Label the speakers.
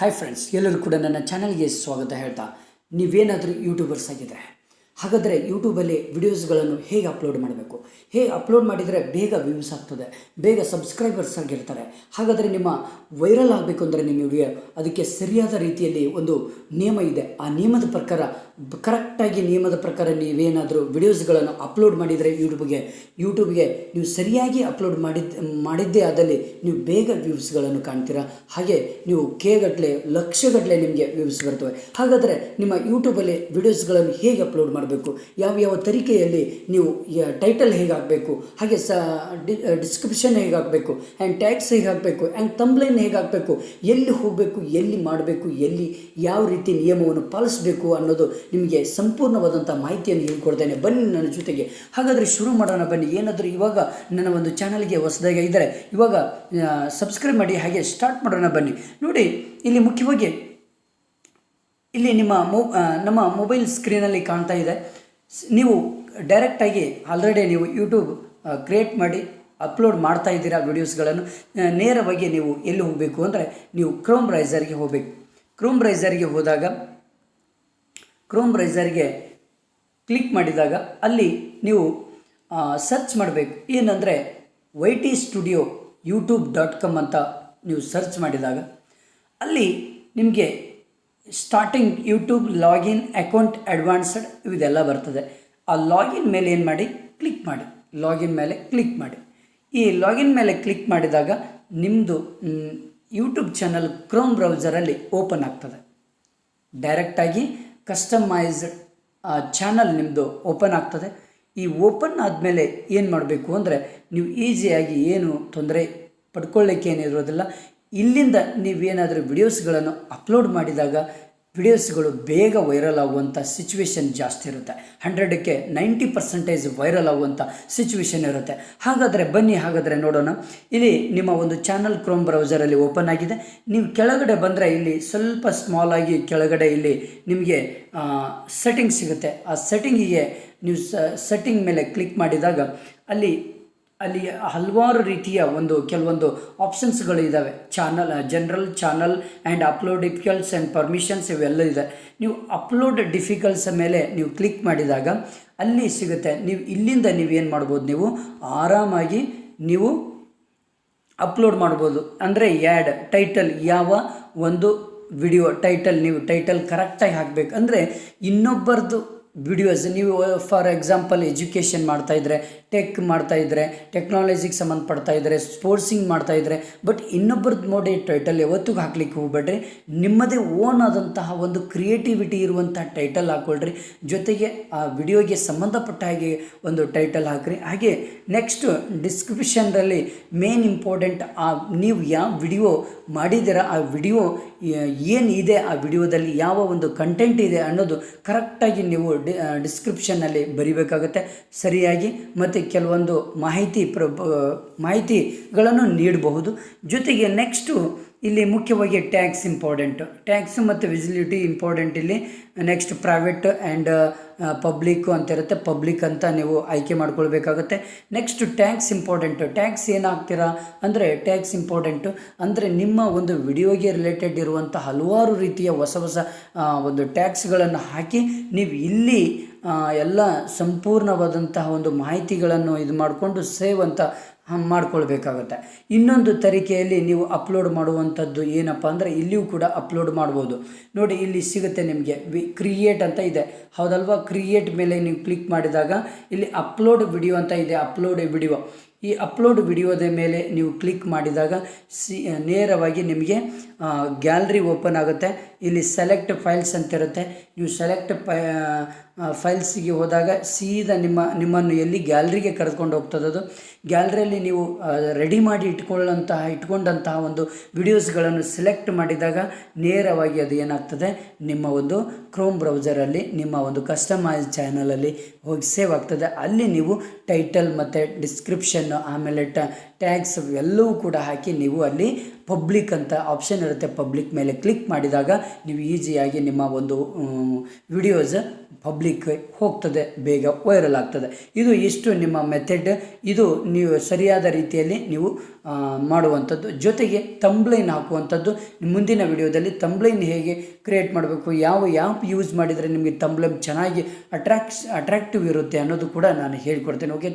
Speaker 1: Hi friends ಎಲ್ಲರೂ ಕೂಡ ನನ್ನ ಚಾನಲ್ಗೆ ಸ್ವಾಗತ ಹೇಳ್ತಾ ನೀವೇನಾದರೂ ಯೂಟ್ಯೂಬರ್ಸ್ ಆಗಿದ್ದರೆ ಹಾಗಾದರೆ ಯೂಟ್ಯೂಬಲ್ಲಿ ವಿಡಿಯೋಸ್ಗಳನ್ನು ಹೇಗೆ ಅಪ್ಲೋಡ್ ಮಾಡಬೇಕು? ಹೇಗೆ ಅಪ್ಲೋಡ್ ಮಾಡಿದರೆ ಬೇಗ ವ್ಯೂಸ್ ಆಗ್ತದೆ, ಬೇಗ ಸಬ್ಸ್ಕ್ರೈಬರ್ಸ್ ಆಗಿರ್ತಾರೆ. ಹಾಗಾದರೆ ನಿಮ್ಮ ವೈರಲ್ ಆಗಬೇಕು ಅಂದರೆ ನಿಮ್ಮ ವಿಡಿಯೋ ಅದಕ್ಕೆ ಸರಿಯಾದ ರೀತಿಯಲ್ಲಿ ಒಂದು ನಿಯಮ ಇದೆ. ಆ ನಿಯಮದ ಪ್ರಕಾರ ಕರೆಕ್ಟಾಗಿ ನಿಯಮದ ಪ್ರಕಾರ ನೀವೇನಾದರೂ ವಿಡಿಯೋಸ್ಗಳನ್ನು ಅಪ್ಲೋಡ್ ಮಾಡಿದರೆ ಯೂಟ್ಯೂಬ್ಗೆ ಯೂಟ್ಯೂಬ್ಗೆ ನೀವು ಸರಿಯಾಗಿ ಅಪ್ಲೋಡ್ ಮಾಡಿದ, ಮಾಡಿದ್ದೇ ಆದಲ್ಲಿ ನೀವು ಬೇಗ ವ್ಯೂಸ್ಗಳನ್ನು ಕಾಣ್ತೀರಾ? ಹಾಗೆ ನೀವು ಕೆ ಗಟ್ಟಲೆ ಲಕ್ಷಗಟ್ಟಲೆ ನಿಮಗೆ ವ್ಯೂಸ್ ಬರ್ತವೆ. ಹಾಗಾದರೆ ನಿಮ್ಮ ಯೂಟ್ಯೂಬಲ್ಲಿ ವಿಡಿಯೋಸ್ಗಳನ್ನು ಹೇಗೆ ಅಪ್ಲೋಡ್ ಮಾಡಬೇಕು? ಯಾವ ಯಾವ ತರೀಕೆಯಲ್ಲಿ ನೀವು ಟೈಟಲ್ ಹೇಗಾಗಬೇಕು, ಹಾಗೆ ಸ ಡಿಸ್ಕ್ರಿಪ್ಷನ್ ಹೇಗೆ ಹಾಕಬೇಕು ಆ್ಯಂಡ್ ಟ್ಯಾಕ್ಸ್ ಹೇಗೆ ಹಾಕಬೇಕು ಆ್ಯಂಡ್ ತಂಬ್ಲೈನ್ ಹೇಗೆ ಹಾಕಬೇಕು ಎಲ್ಲಿ ಹೋಗಬೇಕು, ಎಲ್ಲಿ ಮಾಡಬೇಕು, ಎಲ್ಲಿ ಯಾವ ರೀತಿ ನಿಯಮವನ್ನು ಪಾಲಿಸಬೇಕು ಅನ್ನೋದು ನಿಮಗೆ ಸಂಪೂರ್ಣವಾದಂಥ ಮಾಹಿತಿಯನ್ನು ಹೇಳ್ಕೊಡ್ತೇನೆ. ಬನ್ನಿ ನನ್ನ ಜೊತೆಗೆ. ಹಾಗಾದರೆ ಶುರು ಮಾಡೋಣ ಬನ್ನಿ. ಏನಾದರೂ ಇವಾಗ ನನ್ನ ಒಂದು ಚಾನಲ್ಗೆ ಹೊಸದಾಗಿ ಇದ್ದರೆ ಇವಾಗ ಸಬ್ಸ್ಕ್ರೈಬ್ ಮಾಡಿ, ಹಾಗೆ ಸ್ಟಾರ್ಟ್ ಮಾಡೋಣ ಬನ್ನಿ. ನೋಡಿ, ಇಲ್ಲಿ ಮುಖ್ಯವಾಗಿ ಇಲ್ಲಿ ನಿಮ್ಮ ಮೊ ನಮ್ಮ ಮೊಬೈಲ್ ಸ್ಕ್ರೀನಲ್ಲಿ ಕಾಣ್ತಾ ಇದೆ. ನೀವು ಡೈರೆಕ್ಟಾಗಿ ಆಲ್ರೆಡಿ ನೀವು ಯೂಟ್ಯೂಬ್ ಕ್ರಿಯೇಟ್ ಮಾಡಿ ಅಪ್ಲೋಡ್ ಮಾಡ್ತಾ ಇದ್ದೀರಾ ವಿಡಿಯೋಸ್ಗಳನ್ನು ನೇರವಾಗಿ ನೀವು ಎಲ್ಲಿ ಹೋಗಬೇಕು ಅಂದರೆ ನೀವು ಕ್ರೋಮ್ ಬ್ರೈಸರ್ಗೆ ಹೋಗಬೇಕು. ಕ್ರೋಮ್ ಬ್ರೈಸರ್ಗೆ ಹೋದಾಗ ಕ್ರೋಮ್ ಬ್ರೈಸರ್ಗೆ ಕ್ಲಿಕ್ ಮಾಡಿದಾಗ ಅಲ್ಲಿ ನೀವು ಸರ್ಚ್ ಮಾಡಬೇಕು. ಏನಂದರೆ Y T studio YouTube dot com ಅಂತ ನೀವು ಸರ್ಚ್ ಮಾಡಿದಾಗ, ಅಲ್ಲಿ ನಿಮಗೆ starting YouTube login account advanced ಇದೆಲ್ಲ ಬರ್ತದೆ. ಆ ಲಾಗಿನ್ ಮೇಲೆ ಏನು ಮಾಡಿ? ಕ್ಲಿಕ್ ಮಾಡಿ. ಲಾಗಿನ್ ಮೇಲೆ ಕ್ಲಿಕ್ ಮಾಡಿ. ಈ ಲಾಗಿನ್ ಮೇಲೆ ಕ್ಲಿಕ್ ಮಾಡಿದಾಗ ನಿಮ್ಮದು ಯೂಟ್ಯೂಬ್ ಚಾನಲ್ ಕ್ರೋಮ್ ಬ್ರೌಸರಲ್ಲಿ ಓಪನ್ ಆಗ್ತದೆ. ಡೈರೆಕ್ಟಾಗಿ ಕಸ್ಟಮೈಸ್ಡ್ ಚಾನಲ್ ನಿಮ್ಮದು ಓಪನ್ ಆಗ್ತದೆ. ಈ ಓಪನ್ ಆದಮೇಲೆ ಏನು ಮಾಡಬೇಕು ಅಂದರೆ, ನೀವು ಈಸಿಯಾಗಿ ಏನು ತೊಂದರೆ ಪಡ್ಕೊಳ್ಳಿಕ್ಕೆ ಏನಿರೋದಿಲ್ಲ ಇಲ್ಲಿಂದ ನೀವೇನಾದರೂ ವಿಡಿಯೋಸ್ಗಳನ್ನು ಅಪ್ಲೋಡ್ ಮಾಡಿದಾಗ ವಿಡಿಯೋಸ್ಗಳು ಬೇಗ ವೈರಲ್ ಆಗುವಂಥ ಸಿಚುವೇಶನ್ ಜಾಸ್ತಿ ಇರುತ್ತೆ. ಹಂಡ್ರೆಡಕ್ಕೆ ನೈಂಟಿ ಪರ್ಸೆಂಟೇಜ್ ವೈರಲ್ ಆಗುವಂಥ ಸಿಚುವೇಶನ್ ಇರುತ್ತೆ. ಹಾಗಾದರೆ ಬನ್ನಿ, ಹಾಗಾದರೆ ನೋಡೋಣ. ಇಲ್ಲಿ ನಿಮ್ಮ ಒಂದು ಚಾನಲ್ ಕ್ರೋಮ್ ಬ್ರೌಸರಲ್ಲಿ ಓಪನ್ ಆಗಿದೆ. ನೀವು ಕೆಳಗಡೆ ಬಂದರೆ ಇಲ್ಲಿ ಸ್ವಲ್ಪ ಸ್ಮಾಲ್ ಆಗಿ ಕೆಳಗಡೆ ಇಲ್ಲಿ ನಿಮಗೆ ಸೆಟ್ಟಿಂಗ್ ಸಿಗುತ್ತೆ. ಆ ಸೆಟ್ಟಿಂಗಿಗೆ ನೀವು ಸೆಟ್ಟಿಂಗ್ ಮೇಲೆ ಕ್ಲಿಕ್ ಮಾಡಿದಾಗ ಅಲ್ಲಿ ಅಲ್ಲಿ ಹಲವಾರು ರೀತಿಯ ಒಂದು ಕೆಲವೊಂದು ಆಪ್ಷನ್ಸ್ಗಳು ಇದ್ದಾವೆ channel general channel and upload defaults and permissions ಇವೆಲ್ಲ ಇದೆ. ನೀವು ಅಪ್ಲೋಡ್ ಡಿಫಿಕಲ್ಟ್ಸ್ ಮೇಲೆ ನೀವು ಕ್ಲಿಕ್ ಮಾಡಿದಾಗ ಅಲ್ಲಿ ಸಿಗುತ್ತೆ. ನೀವು ಇಲ್ಲಿಂದ ನೀವು ಏನು ಮಾಡ್ಬೋದು ನೀವು? ಆರಾಮಾಗಿ ನೀವು ಅಪ್ಲೋಡ್ ಮಾಡ್ಬೋದು. ಅಂದರೆ ಆ್ಯಡ್ ಟೈಟಲ್ ಯಾವ ಒಂದು ವಿಡಿಯೋ ಟೈಟಲ್ ನೀವು ಟೈಟಲ್ ಕರೆಕ್ಟಾಗಿ ಹಾಕಬೇಕು. ಅಂದರೆ ಇನ್ನೊಬ್ಬರದು ವಿಡಿಯೋಸ್ ನೀವು ಫಾರ್ ಎಕ್ಸಾಂಪಲ್ ಎಜುಕೇಷನ್ ಮಾಡ್ತಾಯಿದ್ರೆ ಟೆಕ್ ಮಾಡ್ತಾಯಿದ್ರೆ ಟೆಕ್ನಾಲಜಿಗೆ ಸಂಬಂಧಪಡ್ತಾಯಿದ್ರೆ ಸ್ಪೋರ್ಟ್ಸಿಂಗ್ ಮಾಡ್ತಾಯಿದ್ರೆ ಬಟ್ ಇನ್ನೊಬ್ಬರದ್ದು ನೋಡಿ ಟೈಟಲ್ ಯಾವತ್ತಿಗೂ ಹಾಕ್ಲಿಕ್ಕೆ ಹೋಗ್ಬೇಡ್ರಿ. ನಿಮ್ಮದೇ ಓನ್ ಆದಂತಹ ಒಂದು ಕ್ರಿಯೇಟಿವಿಟಿ ಇರುವಂಥ ಟೈಟಲ್ ಹಾಕ್ಕೊಳ್ರಿ ಜೊತೆಗೆ ಆ ವಿಡಿಯೋಗೆ ಸಂಬಂಧಪಟ್ಟ ಹಾಗೆ ಒಂದು ಟೈಟಲ್ ಹಾಕ್ರಿ. ಹಾಗೆ ನೆಕ್ಸ್ಟ್ ಡಿಸ್ಕ್ರಿಪ್ಷನ್ನಲ್ಲಿ ಮೇನ್ ಇಂಪಾರ್ಟೆಂಟ್ ಆ ನೀವು ಯಾವ ವಿಡಿಯೋ ಮಾಡಿದ್ದೀರಾ, ಆ ವಿಡಿಯೋ ಏನಿದೆ ಆ ವಿಡಿಯೋದಲ್ಲಿ ಯಾವ ಒಂದು ಕಂಟೆಂಟ್ ಇದೆ ಅನ್ನೋದು ಕರೆಕ್ಟಾಗಿ ನೀವು ಡಿ ಡಿಸ್ಕ್ರಿಪ್ಷನ್ನಲ್ಲಿ ಬರಿಬೇಕಾಗುತ್ತೆ. ಸರಿಯಾಗಿ ಮತ್ತು ಕೆಲವೊಂದು ಮಾಹಿತಿ ಪ್ರ ಮಾಹಿತಿಗಳನ್ನು ನೀಡಬಹುದು. ಜೊತೆಗೆ ನೆಕ್ಸ್ಟು ಇಲ್ಲಿ ಮುಖ್ಯವಾಗಿ ಟ್ಯಾಕ್ಸ್ ಇಂಪಾರ್ಟೆಂಟು. ಟ್ಯಾಕ್ಸ್ ಮತ್ತು ವಿಸಿಲಿಟಿ ಇಂಪಾರ್ಟೆಂಟ್ ಇಲ್ಲಿ. ನೆಕ್ಸ್ಟ್ ಪ್ರೈವೇಟ್ ಆ್ಯಂಡ್ ಪಬ್ಲಿಕ್ಕು ಅಂತ ಇರುತ್ತೆ. ಪಬ್ಲಿಕ್ ಅಂತ ನೀವು ಆಯ್ಕೆ ಮಾಡ್ಕೊಳ್ಬೇಕಾಗುತ್ತೆ. Next tags important. ಟ್ಯಾಕ್ಸ್ ಏನಾಗ್ತೀರಾ ಅಂದರೆ ಟ್ಯಾಕ್ಸ್ ಇಂಪಾರ್ಟೆಂಟು ಅಂದರೆ ನಿಮ್ಮ ಒಂದು ವಿಡಿಯೋಗೆ ರಿಲೇಟೆಡ್ ಇರುವಂಥ ಹಲವಾರು ರೀತಿಯ ಹೊಸ ಹೊಸ ಒಂದು ಟ್ಯಾಕ್ಸ್ಗಳನ್ನು ಹಾಕಿ ನೀವು ಇಲ್ಲಿ ಎಲ್ಲ ಸಂಪೂರ್ಣವಾದಂತಹ ಒಂದು ಮಾಹಿತಿಗಳನ್ನು ಇದು ಮಾಡಿಕೊಂಡು ಸೇವ್ ಅಂತ ಮಾಡ್ಕೊಳ್ಬೇಕಾಗತ್ತೆ. ಇನ್ನೊಂದು ತರಿಕೆಯಲ್ಲಿ ನೀವು ಅಪ್ಲೋಡ್ ಮಾಡುವಂಥದ್ದು ಏನಪ್ಪ ಅಂದರೆ ಇಲ್ಲಿಯೂ ಕೂಡ ಅಪ್ಲೋಡ್ ಮಾಡ್ಬೋದು. ನೋಡಿ, ಇಲ್ಲಿ ಸಿಗುತ್ತೆ ನಿಮಗೆ ವಿ ಕ್ರಿಯೇಟ್ ಅಂತ ಇದೆ. ಹೌದಲ್ವಾ? ಕ್ರಿಯೇಟ್ ಮೇಲೆ ನೀವು ಕ್ಲಿಕ್ ಮಾಡಿದಾಗ ಇಲ್ಲಿ ಅಪ್ಲೋಡ್ ವಿಡಿಯೋ ಅಂತ ಇದೆ ಅಪ್ಲೋಡ್ ವಿಡಿಯೋ ಈ ಅಪ್ಲೋಡ್ ವಿಡಿಯೋದ ಮೇಲೆ ನೀವು ಕ್ಲಿಕ್ ಮಾಡಿದಾಗ ಸಿ, ನೇರವಾಗಿ ನಿಮಗೆ ಗ್ಯಾಲ್ರಿ ಓಪನ್ ಆಗುತ್ತೆ. ಇಲ್ಲಿ ಸೆಲೆಕ್ಟ್ ಫೈಲ್ಸ್ ಅಂತ ಇರುತ್ತೆ. ನೀವು ಸೆಲೆಕ್ಟ್ ಫೈಲ್ಸಿಗೆ ಹೋದಾಗ ಸೀದಾ ನಿಮ್ಮ, ನಿಮ್ಮನ್ನು ಎಲ್ಲಿ ಗ್ಯಾಲ್ರಿಗೆ ಕರೆದುಕೊಂಡು ಹೋಗ್ತದದು. ಗ್ಯಾಲ್ರಿಯಲ್ಲಿ ನೀವು ರೆಡಿ ಮಾಡಿ ಇಟ್ಕೊಳ್ಳೋಂತಹ, ಇಟ್ಕೊಂಡಂತಹ ಒಂದು ವಿಡಿಯೋಸ್ಗಳನ್ನು ಸೆಲೆಕ್ಟ್ ಮಾಡಿದಾಗ ನೇರವಾಗಿ ಅದು ಏನಾಗ್ತದೆ? ನಿಮ್ಮ ಒಂದು ಕ್ರೋಮ್ ಬ್ರೌಸರಲ್ಲಿ ನಿಮ್ಮ ಒಂದು ಕಸ್ಟಮೈಸ್ ಚಾನಲಲ್ಲಿ ಹೋಗಿ ಸೇವ್ ಆಗ್ತದೆ. ಅಲ್ಲಿ ನೀವು ಟೈಟಲ್ ಮತ್ತು ಡಿಸ್ಕ್ರಿಪ್ಷನ್ನು ಆಮೇಲೆ ಟ್ಯಾಗ್ಸ್ ಎಲ್ಲವೂ ಕೂಡ ಹಾಕಿ ನೀವು ಅಲ್ಲಿ ಪಬ್ಲಿಕ್ ಅಂತ ಆಪ್ಷನ್ ಇರುತ್ತೆ ಪಬ್ಲಿಕ್ ಮೇಲೆ ಕ್ಲಿಕ್ ಮಾಡಿದಾಗ ನೀವು ಈಸಿಯಾಗಿ ನಿಮ್ಮ ಒಂದು ವಿಡಿಯೋಸ್ ಪಬ್ಲಿಕ್ ಹೋಗ್ತದೆ, ಬೇಗ ವೈರಲ್ ಆಗ್ತದೆ. ಇದು ಇಷ್ಟು ನಿಮ್ಮ ಮೆಥಡ್. ಇದು ನೀವು ಸರಿಯಾದ ರೀತಿಯಲ್ಲಿ ನೀವು ಮಾಡುವಂಥದ್ದು. ಜೊತೆಗೆ ತಂಬ್ಲೈನ್ ಹಾಕುವಂಥದ್ದು. ಮುಂದಿನ ವಿಡಿಯೋದಲ್ಲಿ ತಂಬ್ಲೈನ್ ಹೇಗೆ ಕ್ರಿಯೇಟ್ ಮಾಡಬೇಕು, ಯಾವ ಆ್ಯಪ್ ಯೂಸ್ ಮಾಡಿದರೆ ನಿಮಗೆ ತಂಬ್ಲೈನ್ ಚೆನ್ನಾಗಿ ಅಟ್ರಾಕ್ಸ್ ಅಟ್ರಾಕ್ಟಿವ್ ಇರುತ್ತೆ ಅನ್ನೋದು ಕೂಡ ನಾನು ಹೇಳ್ಕೊಡ್ತೇನೆ, ಓಕೆ?